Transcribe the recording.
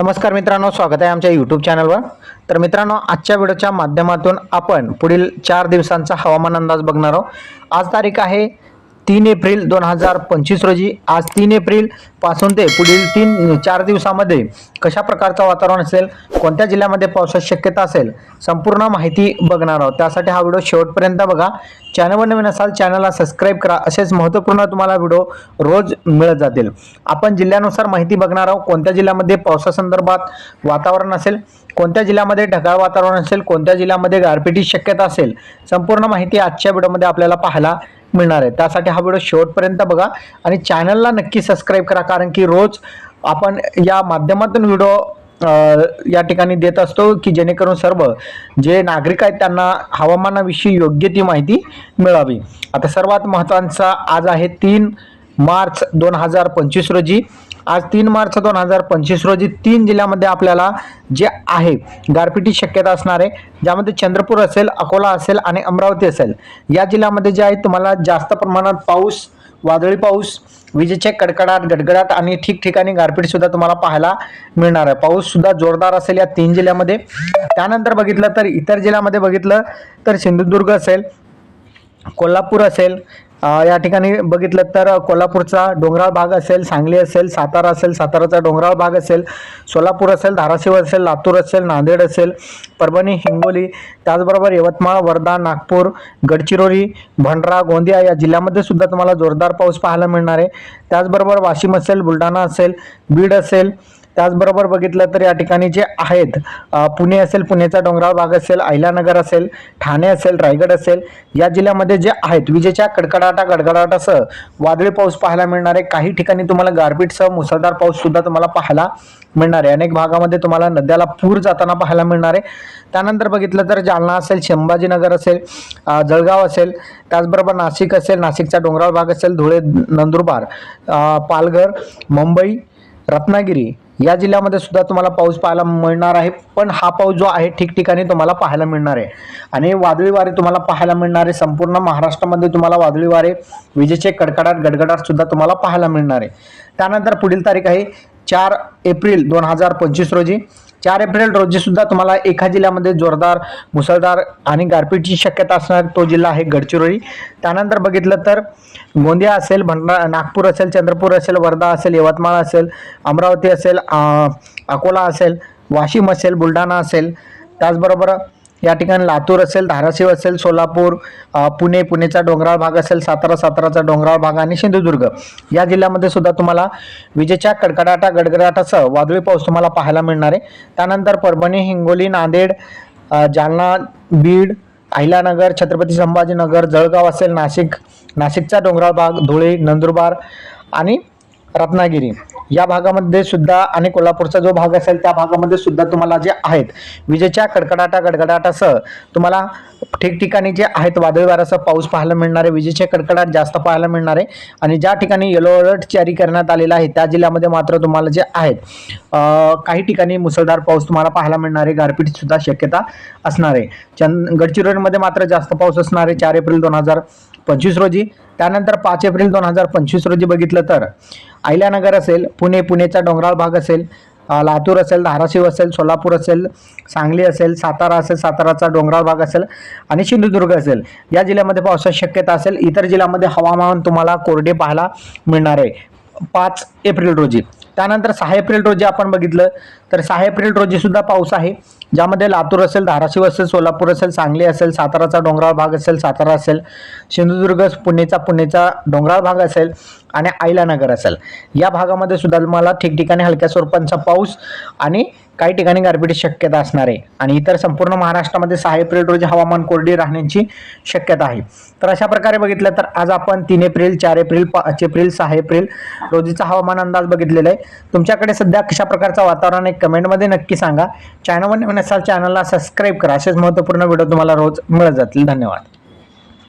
नमस्कार मित्रांनो स्वागत आहे आमच्या यूट्यूब चॅनलवर तर मित्रांनो आजच्या व्हिडिओच्या माध्यमातून आपण पुढील चार दिवसांचा हवामान अंदाज बघणार आहोत. आज तारीख आहे तीन एप्रिल दोन हजार पंचवीस रोजी. आज तीन एप्रिलपासून ते पुढील तीन चार दिवसामध्ये कशा प्रकारचं वातावरण असेल कोणत्या जिल्ह्यामध्ये पावसाची शक्यता असेल संपूर्ण माहिती बघणार आहोत. त्यासाठी हा व्हिडिओ शेवटपर्यंत बघा. चॅनलवर नवीन असाल चॅनलला सबस्क्राईब करा. असेच महत्त्वपूर्ण तुम्हाला व्हिडिओ रोज मिळत जातील. आपण जिल्ह्यानुसार माहिती बघणार आहोत कोणत्या जिल्ह्यामध्ये पावसासंदर्भात वातावरण असेल कोणत्या जिल्ह्यामध्ये ढगाळ वातावरण असेल कोणत्या जिल्ह्यामध्ये गारपिटीची शक्यता असेल संपूर्ण माहिती आजच्या व्हिडिओमध्ये आपल्याला पाहायला मिळणार आहे. त्यासाठी हा व्हिडिओ शेवटपर्यंत बघा आणि चॅनलला नक्की सबस्क्राईब करा. कारण की रोज आपण या माध्यमातून व्हिडिओ या ठिकाणी देत असतो की जेणेकरून सर्व जे नागरिक आहेत त्यांना हवामानाविषयी योग्य ती माहिती मिळावी. आता सर्वात महत्त्वाचा आज आहे तीन मार्च दोन हजार पंचवीस रोजी. आज तीन मार्च दोन हजार पंचवीस रोजी तीन जिल्ह्यामध्ये आपल्याला जे आहे गारपिटी शक्यता असणार आहे ज्यामध्ये चंद्रपूर असेल अकोला असेल आणि अमरावती असेल या जिल्ह्यामध्ये जे आहे तुम्हाला जास्त प्रमाणात पाऊस वादळी पाऊस विजेचे कडकडाट गडगडाट आणि ठिकठिकाणी गारपीटसुद्धा तुम्हाला पाहायला मिळणार आहे. पाऊससुद्धा जोरदार असेल या तीन जिल्ह्यामध्ये. त्यानंतर बघितलं तर इतर जिल्ह्यामध्ये बघितलं तर सिंधुदुर्ग असेल कोल्हापूर असेल या ठिकाणी बघितलं तर कोल्हापूरचा डोंगराळ भाग असेल सांगली असेल सातारा असेल साताराचा डोंगराळ भाग असेल सोलापूर असेल धाराशिव असेल लातूर असेल नांदेड असेल परभणी हिंगोली त्याचबरोबर यवतमाळ वर्धा नागपूर गडचिरोली भंडारा गोंदिया या जिल्ह्यामध्ये सुद्धा तुम्हाला जोरदार पाऊस पाहायला मिळणार आहे. त्याचबरोबर वाशिम असेल बुलढाणा असेल बीड असेल त्याचबरोबर बघितलं तर या ठिकाणी जे आहेत पुणे असेल पुण्याचा डोंगराळ भाग असेल अहिल्यानगर असेल ठाणे असेल रायगड असेल या जिल्ह्यामध्ये जे आहेत विजेच्या कडकडाटा गडगडाटासह वादळी पाऊस पाहायला मिळणार आहे. काही ठिकाणी तुम्हाला गारपीटसह मुसळधार पाऊस सुद्धा तुम्हाला पाहायला मिळणार आहे. अनेक भागामध्ये तुम्हाला नद्याला पूर जाताना पाहायला मिळणार आहे. त्यानंतर बघितलं तर जालना असेल संभाजीनगर असेल जळगाव असेल त्याचबरोबर नाशिक असेल नाशिकचा डोंगराळ भाग असेल धुळे नंदुरबार पालघर मुंबई रत्नागिरी या जिल्ह्यामध्ये सुद्धा तुम्हाला पाऊस पाहायला मिळणार आहे पण हा पाऊस जो आहे ठिकठिकाणी तुम्हाला पाहायला मिळणार आहे. आणि वादळी वारे तुम्हाला पाहायला मिळणार आहे संपूर्ण महाराष्ट्रामध्ये तुम्हाला वादळी वारे विजेचे कडकडाट गडगडाट सुद्धा तुम्हाला पाहायला मिळणार आहे. त्यानंतर पुढील तारीख आहे चार एप्रिल दोन हजार पंचवीस रोजी. चार एप्रिल रोजी सुद्धा तुम्हाला एका जिल्ह्यामध्ये जोरदार मुसळधार आणि गारपीटची शक्यता असणार तो जिल्हा आहे गडचिरोली. त्यानंतर बघितलं तर गोंदिया असेल भंडारा नागपूर असेल चंद्रपूर असेल वर्धा असेल यवतमाळ असेल अमरावती असेल अकोला असेल वाशिम असेल बुलढाणा असेल. त्याचबरोबर या ठिकाणी लातूर असेल धाराशिव असेल सोलापूर पुणे पुणेचा डोंगराळ भाग असेल सातारा साताराचा डोंगराळ भाग आणि सिंधुदुर्ग. या जिल्ह्यामध्ये सुद्धा तुम्हाला विजेच्या कडकडाटा गडगडाटासह वादळी पाऊस तुम्हाला पाहायला मिळणार आहे. त्यानंतर परभणी हिंगोली नांदेड जालना बीड अहिल्यानगर छत्रपती संभाजीनगर जळगाव असेल नाशिक नाशिकचा डोंगराळ भाग धुळे नंदुरबार आणि रत्नागिरी. या भागामध्ये सुद्धा आणि कोल्हापूरचा जो भाग असेल त्या भागामध्ये सुद्धा तुम्हाला जे आहेत विजेच्या कडकडाटा गडगडाटासह तुम्हाला ठिकठिकाणी जे आहेत वादळी वाऱ्यासह पाऊस पाहायला मिळणार आहे विजेचे कडकडाट जास्त पाहायला मिळणार आहे आणि ज्या ठिकाणी येलो अलर्ट जारी करण्यात आलेला आहे त्या जिल्ह्यामध्ये मात्र तुम्हाला जे आहेत काही ठिकाणी मुसळधार पाऊस तुम्हाला पाहायला मिळणार आहे गारपीट सुद्धा शक्यता असणार आहे. चंद गडचिरोलीमध्ये मात्र जास्त पाऊस असणार आहे चार एप्रिल दोन हजार पंचवीस रोजी. त्यानंतर पाच एप्रिल दोन हजार पंचवीस रोजी बघितलं तर अहिल्यानगर असेल पुणे पुणेचा डोंगराळ भाग असेल लातूर असेल धाराशिव असेल सोलापूर असेल सांगली असेल सातारा असेल साताराचा डोंगराळ भाग असेल आणि सिंधुदुर्ग असेल. या जिल्ह्यामध्ये पावसाची शक्यता असेल. इतर जिल्ह्यामध्ये हवामान तुम्हाला कोरडे पाहायला मिळणार आहे. पाच एप्रिल रोजी. त्यानंतर सहा एप्रिल रोजी आपण बघितलं तर सहा एप्रिल रोजी सुद्धा पाऊस आहे ज्यामध्ये लातूर असेल धाराशिव असेल सोलापूर असेल सांगली असेल साताराचा डोंगराळ भाग असेल सातारा असेल सिंधुदुर्ग पुणेचा पुणेचा डोंगराळ भाग असेल आणि आयलानगर असेल. या भागामध्ये सुद्धा तुम्हाला ठिकठिकाणी हलक्या स्वरूपांचा पाऊस आणि काही ठिकाणी गारपीटची शक्यता असणार आहे. आणि इतर संपूर्ण महाराष्ट्रामध्ये सहा एप्रिल रोजी हवामान कोरडी राहण्याची शक्यता आहे. तर अशा प्रकारे बघितलं तर आज आपण तीन एप्रिल चार एप्रिल पाच एप्रिल सहा एप्रिल रोजीचा हवामान अंदाज बघितलेला आहे. तुमच्याकडे सध्या कशा प्रकारचं वातावरण आहे कमेंटमध्ये नक्की सांगा. चॅनलवर नसाल चॅनलला सबस्क्राईब करा. असेच महत्त्वपूर्ण व्हिडिओ तुम्हाला रोज मिळत जातील. धन्यवाद.